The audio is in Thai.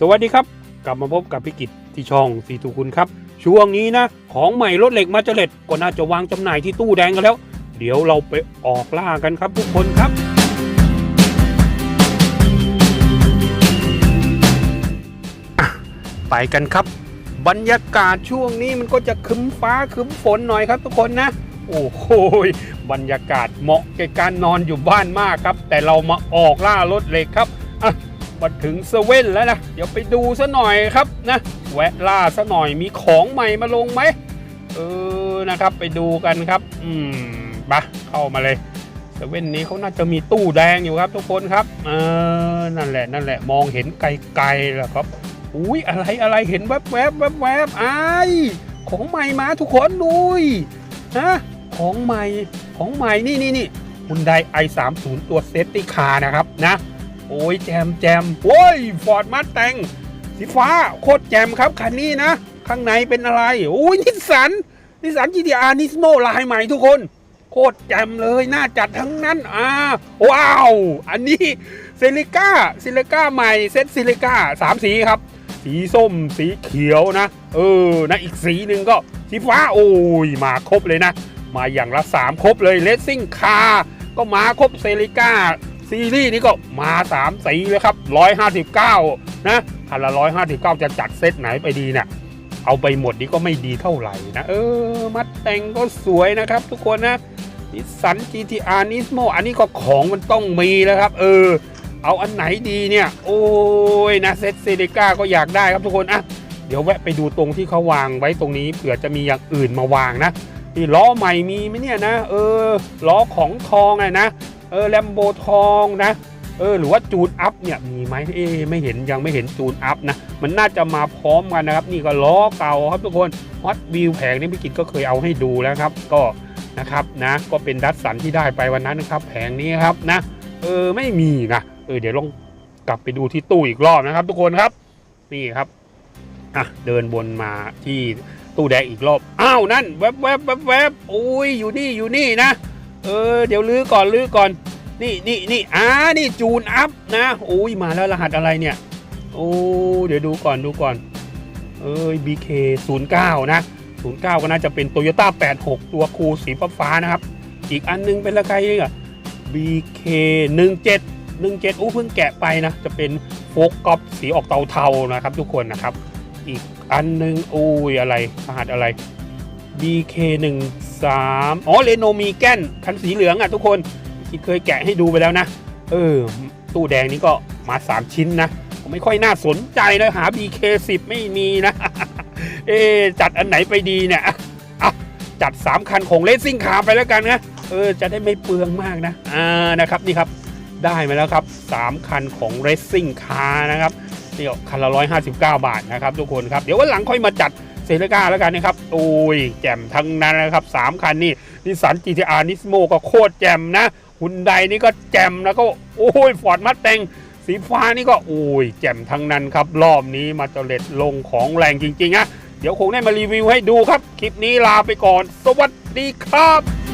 สวัสดีครับ กลับมาพบกับพิกิจที่ช่องสีทุคุณครับ ช่วงนี้นะ ของใหม่รถเหล็กมาเจเล็ดก็น่าจะวางจำหน่ายที่ตู้แดงกันแล้ว เดี๋ยวเราไปออกล่ากันครับทุกคนครับ ไปกันครับ บรรยากาศช่วงนี้มันก็จะคึ้มฟ้าคึ้มฝนหน่อยครับทุกคนนะ โอ้โหบรรยากาศเหมาะแก่การนอนอยู่บ้านมากครับ แต่เรามาออกล่ารถเหล็กครับ มาถึงเซเว่นแล้วนะ เดี๋ยวไปดูซะหน่อยครับนะ แวะล่าซะหน่อยมีของใหม่มาลงไหมเออนะครับไปดูกันครับ อืมปะเข้ามาเลยเซเว่นนี้เขาน่าจะมีตู้แดงอยู่ครับทุกคนครับเออนั่นแหละนั่นแหละมองเห็นไกลๆแล้วครับอุ้ยอะไรอะไรเห็นแวบแวบแวบแวบไอ้ของใหม่มาทุกคนดูยฮะของใหม่ของใหม่นี่นี่นี่คุณไดไอสามศูนย์ตัวเซฟตี้คาร์นะครับนะ โอ้ยแจมแจมโอ้ยฟอร์ดมาแตงสีฟ้าโคตรแจมครับคันนี้นะ ข้างในเป็นอะไรโอ้ยนิสสันนิสสัน GTR Nismo ลายใหม่ทุกคน โคตรแจมเลยน่าจัดทั้งนั้นอ่าว้าว อันนี้เซลิก้าซิลิก้าใหม่เซตซิลิก้าสามสีครับ สีส้มสีเขียวนะ เออนะอีกสีหนึ่งก็สีฟ้าโอ้ยมาครบเลยนะ มาอย่างละ 3 ครบเลยเลสซิ่งคาก็มาครบเซริก้า ซีรีส์นี้ก็มา3สีเลยครับ 159 นะคันละ 159 จะจัดเซตไหนไปดีเนะี่ยเอาไปหมดนี้ก็ไม่ดีเท่าไหร่นะ เออ มัดแต่งก็สวยนะครับ ทุกคนนะนิสสัน GTR Nismo อันนี้ก็ของมันต้องมีแล้วครับ เออ เอาอันไหนดีเนี่ย โอ้ยนะเซตเซริก้าก็อยากได้ครับทุกคนอะเดี๋ยวแวะไปดูตรงที่เขาวางไว้ตรงนี้เผื่อจะมีอย่างอื่นมาวางนะนี่ล้อใหม่มีไหมเนี่ยนะ เออ ล้อของทองอะนะ ออแลมโบทองนะเออหรือว่าจูนอัพเนี่ยมีไหมเอ๊ไม่เห็นยังไม่เห็นจูนอัพนะมันน่าจะมาพร้อมกันนะครับ นี่ก็ล้อเก่าครับทุกคนฮอตวิวแผงนี้พี่กิจก็เคยเอาให้ดูแล้วครับ ก็นะครับนะก็เป็นดัตสันที่ได้ไปวันนั้นนะครับ แผงนี้ครับนะ เออไม่มีนะเออเดี๋ยวลองกลับไปดูที่ตู้อีกรอบนะครับ ทุกคนครับนี่ครับอะเดินบนมาที่ตู้แดงอีกรอบอ้าวนั่นแวบแวบแวบแวบโอ้ยอยู่นี่อยู่นี่นะ เออเดี๋ยวลื้อก่อนลื้อก่อน นี่นี่นี่อ่านี่จูนอัพนะโอ้ยมาแล้วรหัสอะไรเนี่ย โอ้เดี๋ยวดูก่อนดูก่อน เอ้ย BK 09 นะ 09 ก็น่าจะเป็น Toyota 86 ตัวคูสีฟ้านะครับ อีกอันนึงเป็นอะไรอะ BK 17 17อู้เพิ่งแกะไปนะ จะเป็นโฟกกอปสีออกเทาๆนะครับ ทุกคนนะครับ อีกอันนึงอุ้ยอะไรรหัสอะไร BK 13อ๋อเรโนมีแกนคันสีเหลืองอะทุกคน ที่เคยแกะให้ดูไปแล้วนะ เออ ตู้แดงนี้ก็มา 3 ชิ้นนะไม่ค่อยน่าสนใจนะหา BK10 ไม่มีนะ เอจัดอันไหนไปดีเนี่ยอะจัด 3 คันของเลสซิ่งคาไปแล้วกันนะเออจะได้ไม่เปลืองมากนะอ่านะครับนี่ครับได้มาแล้วครับ 3 คันของ Racing Car นะครับนี่ก็คันละ 159 บาทนะครับทุกคนครับ เดี๋ยววันหลังค่อยมาจัดเซเลกาแล้วกันนะครับ โอ้ย แจ่มทั้งนั้นนะครับ 3 คันนี่นิสสัน GTR Nismo ก็โคตรแจ่มนะ ฮุนใดนี่ก็แจ่มแล้วก็โอ้ยฟอร์ดมัดแตงสีฟ้านี่ก็โอ้ยแจ่มทั้งนั้นครับ รอบนี้มาเจเล็ดลงของแรงจริงๆนะเดี๋ยวคงได้มารีวิวให้ดูครับ คลิปนี้ลาไปก่อน สวัสดีครับ